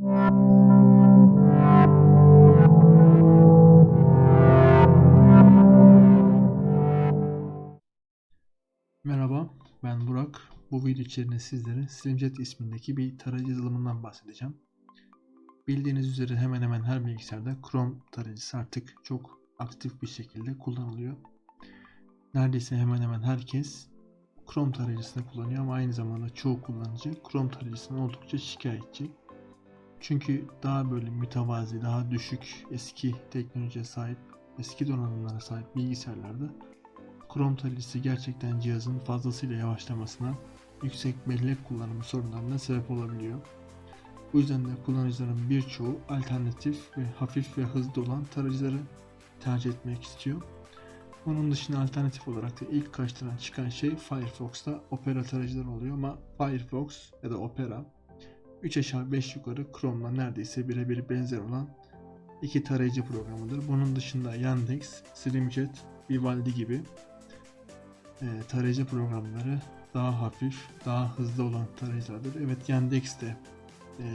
Merhaba, ben Burak. Bu video içerisinde sizlere Slimjet ismindeki bir tarayıcı yazılımından bahsedeceğim. Bildiğiniz üzere hemen hemen her bilgisayarda Chrome tarayıcısı artık çok aktif bir şekilde kullanılıyor. Neredeyse hemen hemen herkes Chrome tarayıcısını kullanıyor ama aynı zamanda çoğu kullanıcı Chrome tarayıcısından oldukça şikayetçi. Çünkü daha böyle mütevazi, daha düşük, eski teknolojiye sahip, eski donanımlara sahip bilgisayarlarda Chrome tarayıcısı gerçekten cihazın fazlasıyla yavaşlamasına, yüksek bellek kullanımı sorunlarına sebep olabiliyor. Bu yüzden de kullanıcıların birçoğu alternatif ve hafif ve hızlı olan tarayıcıları tercih etmek istiyor. Onun dışında alternatif olarak da ilk karşılarına çıkan şey Firefox'ta Opera tarayıcıları oluyor ama Firefox ya da Opera 3 aşağı 5 yukarı Chrome'la neredeyse birebir benzer olan iki tarayıcı programıdır. Bunun dışında Yandex, Slimjet, Vivaldi gibi e, tarayıcı programları daha hafif, daha hızlı olan tarayıcılardır. Evet Yandex de e,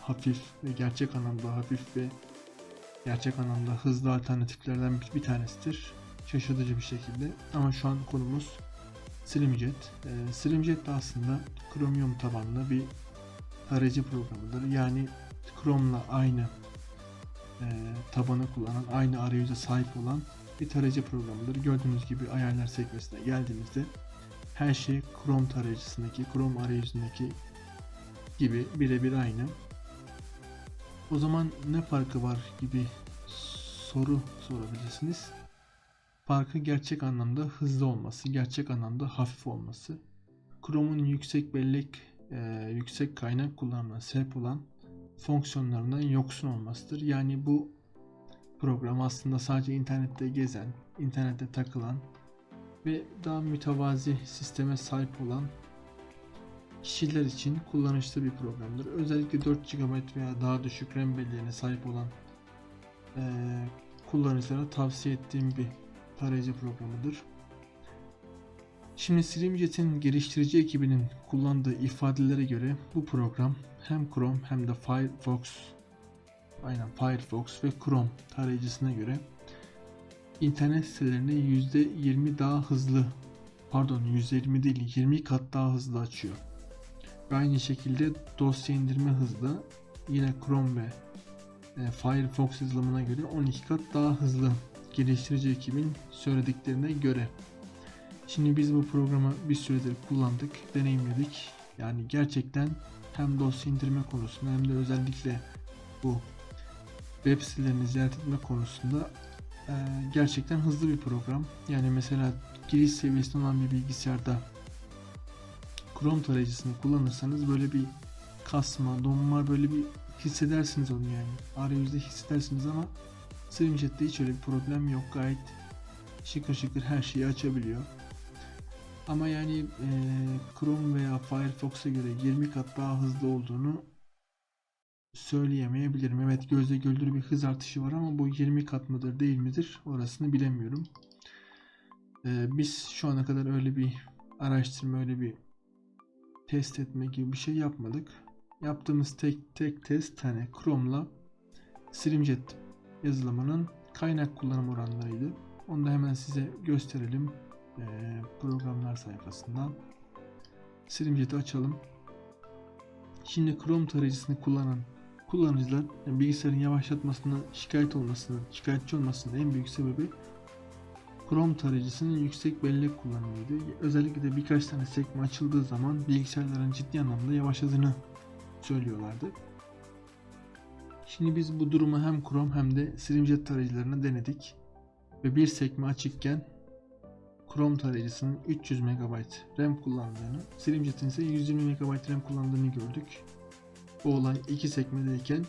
hafif ve gerçek anlamda hafif ve gerçek anlamda hızlı alternatiflerden bir, bir tanesidir. Şaşırtıcı bir şekilde. Ama şu an konumuz Slimjet. E, Slimjet de aslında Chromium tabanlı bir tarayıcı programıdır. Yani Chrome'la aynı e, tabanı kullanan, aynı arayüze sahip olan bir tarayıcı programıdır. Gördüğünüz gibi ayarlar sekmesine geldiğimizde her şey Chrome tarayıcısındaki, Chrome arayüzündeki gibi birebir aynı. O zaman ne farkı var gibi soru sorabilirsiniz. Farkı gerçek anlamda hızlı olması, gerçek anlamda hafif olması. Chrome'un yüksek bellek, e, yüksek kaynak kullanımına sebep olan fonksiyonlarından yoksun olmasıdır. Yani bu program aslında sadece internette gezen, internette takılan ve daha mütevazi sisteme sahip olan kişiler için kullanışlı bir programdır. Özellikle 4 GB veya daha düşük RAM belleğine sahip olan e, kullanıcılara tavsiye ettiğim bir tarayıcı programıdır. Şimdi Slimjet'in geliştirici ekibinin kullandığı ifadelere göre bu program hem Chrome hem de Firefox aynen Firefox ve Chrome tarayıcısına göre internet sitelerini %20 daha hızlı pardon %20 değil 20 kat daha hızlı açıyor. Ve aynı şekilde dosya indirme hızı yine Chrome ve e, Firefox yazılımına göre 12 kat daha hızlı geliştirici ekibin söylediklerine göre. Şimdi biz bu programı bir süredir kullandık, deneyimledik. Yani gerçekten hem dosya indirme konusunda hem de özellikle bu web sitelerini ziyaret etme konusunda e, gerçekten hızlı bir program. Yani mesela giriş seviyesinde olan bir bilgisayarda Chrome tarayıcısını kullanırsanız böyle bir kasma, donma böyle bir hissedersiniz onu yani. Arayüzde hissedersiniz ama Slimjet'te hiç öyle bir problem yok. Gayet şıkır şıkır her şeyi açabiliyor. Ama yani e, Chrome veya Firefox'a göre 20 kat daha hızlı olduğunu söyleyemeyebilirim. Evet gözle görülür bir hız artışı var ama bu 20 kat mıdır değil midir orasını bilemiyorum. Ee, biz şu ana kadar öyle bir araştırma öyle bir test etme gibi bir şey yapmadık. Yaptığımız tek tek test hani Chrome'la Slimjet yazılımının kaynak kullanım oranlarıydı. Onu da hemen size gösterelim. Ee, programlar sayfasından. Slimjet'i açalım. Şimdi Chrome tarayıcısını kullanan kullanıcılar bilgisayarın yavaşlatmasına şikayet olmasının, şikayetçi olmasının en büyük sebebi Chrome tarayıcısının yüksek bellek kullanımıydı. Özellikle de birkaç tane sekme açıldığı zaman bilgisayarların ciddi anlamda yavaşladığını söylüyorlardı. Şimdi biz bu durumu hem Chrome hem de Slimjet tarayıcılarına denedik. Ve bir sekme açıkken Chrome tarayıcısının 300 MB RAM kullandığını, Slimjet'in ise 120 MB RAM kullandığını gördük. Bu olay iki sekmedeyken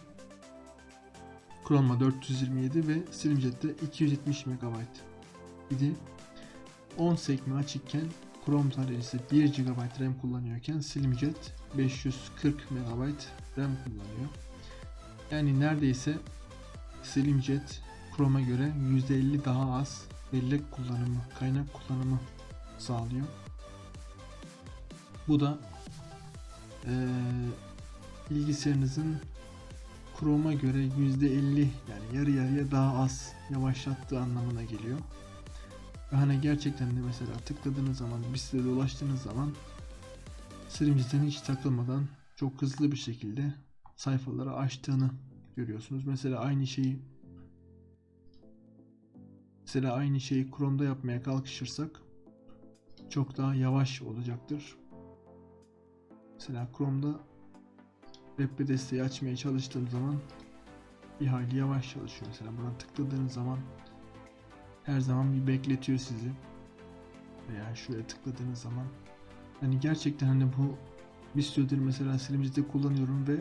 Chrome'da 427 ve Slimjet'te 270 MB idi. 10 sekme açıkken Chrome tarayıcısı 1 GB RAM kullanıyorken Slimjet 540 MB RAM kullanıyor. Yani neredeyse Slimjet Chrome'a göre %50 daha az bellek kullanımı, kaynak kullanımı sağlıyor. Bu da ee, bilgisayarınızın Chrome'a göre %50 yani yarı yarıya daha az yavaşlattığı anlamına geliyor. Hani gerçekten de mesela tıkladığınız zaman bir sitede dolaştığınız zaman Slimcit'in hiç takılmadan çok hızlı bir şekilde sayfaları açtığını görüyorsunuz. Mesela aynı şeyi mesela aynı şeyi Chrome'da yapmaya kalkışırsak çok daha yavaş olacaktır. Mesela Chrome'da web desteği açmaya çalıştığım zaman bir hayli yavaş çalışıyor. Mesela buna tıkladığınız zaman her zaman bir bekletiyor sizi. Veya şuraya tıkladığınız zaman hani gerçekten hani bu bir süredir mesela Slimcit'i kullanıyorum ve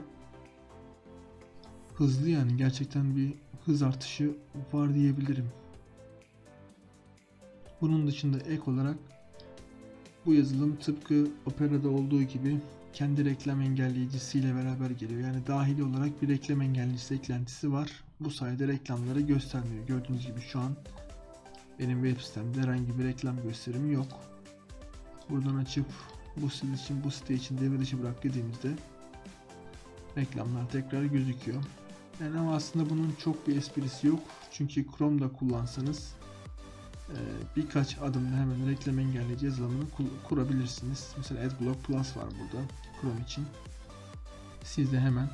hızlı yani gerçekten bir hız artışı var diyebilirim. Bunun dışında ek olarak bu yazılım tıpkı Opera'da olduğu gibi kendi reklam engelleyicisiyle beraber geliyor. Yani dahili olarak bir reklam engelleyicisi eklentisi var. Bu sayede reklamları göstermiyor. Gördüğünüz gibi şu an benim web sitemde herhangi bir reklam gösterimi yok. Buradan açıp bu site için bu site için devre dışı bırak dediğimizde reklamlar tekrar gözüküyor. Yani ama aslında bunun çok bir esprisi yok. Çünkü Chrome'da kullansanız birkaç adımda hemen reklam engelleyici yazılımını kur- kurabilirsiniz. Mesela AdBlock Plus var burada Chrome için. Siz de hemen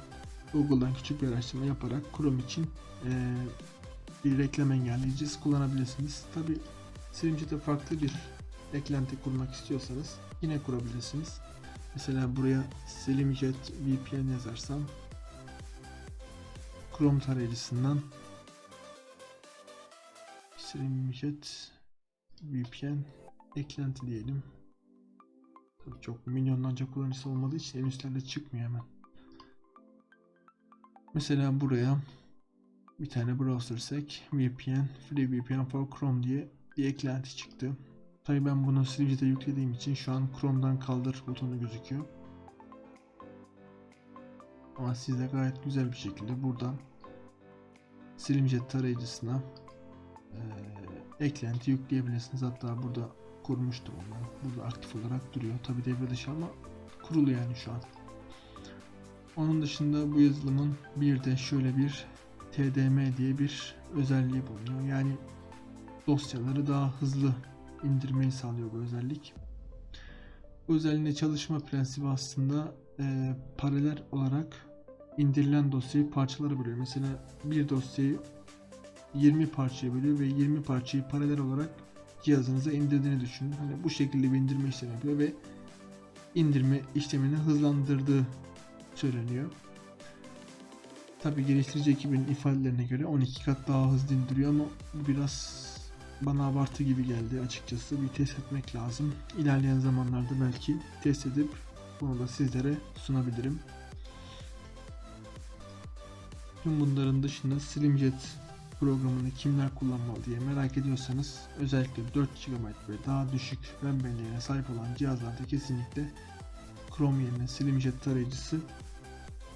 Google'dan küçük bir araştırma yaparak Chrome için e, bir reklam engelleyicisi kullanabilirsiniz. Tabi Slimcit'e farklı bir eklenti kurmak istiyorsanız yine kurabilirsiniz. Mesela buraya Slimjet VPN yazarsam Chrome tarayıcısından Slimjet VPN eklenti diyelim. Tabii çok milyonlarca kullanıcısı olmadığı için en üstlerde çıkmıyor hemen. Mesela buraya bir tane browser sek VPN Free VPN for Chrome diye bir eklenti çıktı. Tabii ben bunu Slimjet'e yüklediğim için şu an Chrome'dan kaldır butonu gözüküyor. Ama siz de gayet güzel bir şekilde buradan Slimjet tarayıcısına eee, eklenti yükleyebilirsiniz. Hatta burada kurmuştum onu. Burada aktif olarak duruyor. Tabi devre dışı ama kurulu yani şu an. Onun dışında bu yazılımın bir de şöyle bir TDM diye bir özelliği bulunuyor. Yani dosyaları daha hızlı indirmeyi sağlıyor bu özellik. Bu özelliğinde çalışma prensibi aslında eee paralel olarak indirilen dosyayı parçalara bölüyor. Mesela bir dosyayı 20 parçaya bölüyor ve 20 parçayı paralel olarak cihazınıza indirdiğini düşünün. Hani bu şekilde bir indirme işlemi yapıyor ve indirme işlemini hızlandırdığı söyleniyor. Tabi geliştirici ekibin ifadelerine göre 12 kat daha hızlı indiriyor ama biraz bana abartı gibi geldi açıkçası. Bir test etmek lazım. İlerleyen zamanlarda belki test edip bunu da sizlere sunabilirim. Tüm bunların dışında Slimjet programını kimler kullanmalı diye merak ediyorsanız özellikle 4 GB ve daha düşük RAM belleğine sahip olan cihazlarda kesinlikle Chrome yerine Slimjet tarayıcısı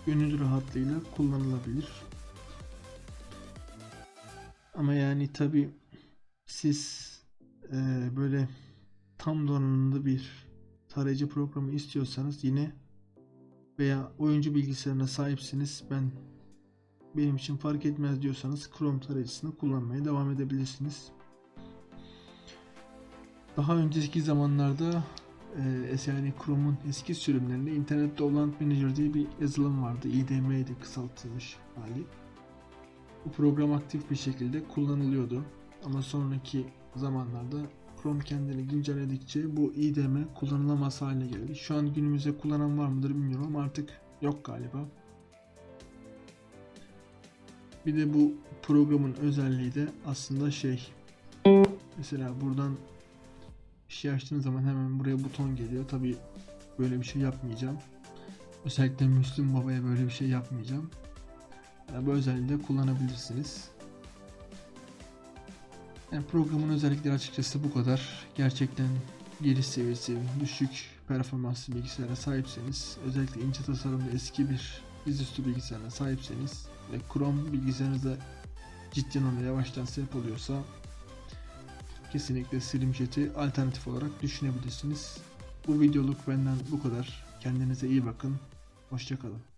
gönül rahatlığıyla kullanılabilir. Ama yani tabi siz eee, böyle tam donanımlı bir tarayıcı programı istiyorsanız yine veya oyuncu bilgisayarına sahipsiniz ben benim için fark etmez diyorsanız Chrome tarayıcısını kullanmaya devam edebilirsiniz. Daha önceki zamanlarda e, yani Chrome'un eski sürümlerinde Internet Download Manager diye bir yazılım vardı. IDM idi kısaltılmış hali. Bu program aktif bir şekilde kullanılıyordu. Ama sonraki zamanlarda Chrome kendini güncelledikçe bu IDM kullanılamaz hale geldi. Şu an günümüzde kullanan var mıdır bilmiyorum ama artık yok galiba. Bir de bu programın özelliği de aslında şey. Mesela buradan bir şey açtığınız zaman hemen buraya buton geliyor. Tabi böyle bir şey yapmayacağım. Özellikle Müslüm Baba'ya böyle bir şey yapmayacağım. Yani bu özelliği de kullanabilirsiniz. Yani programın özellikleri açıkçası bu kadar. Gerçekten giriş seviyesi düşük performanslı bilgisayara sahipseniz özellikle ince tasarımlı eski bir dizüstü bilgisayarına sahipseniz ve Chrome bilgisayarınızda ciddi anlamda yavaştan sebep oluyorsa kesinlikle Slimjet'i alternatif olarak düşünebilirsiniz. Bu videoluk benden bu kadar. Kendinize iyi bakın. Hoşçakalın.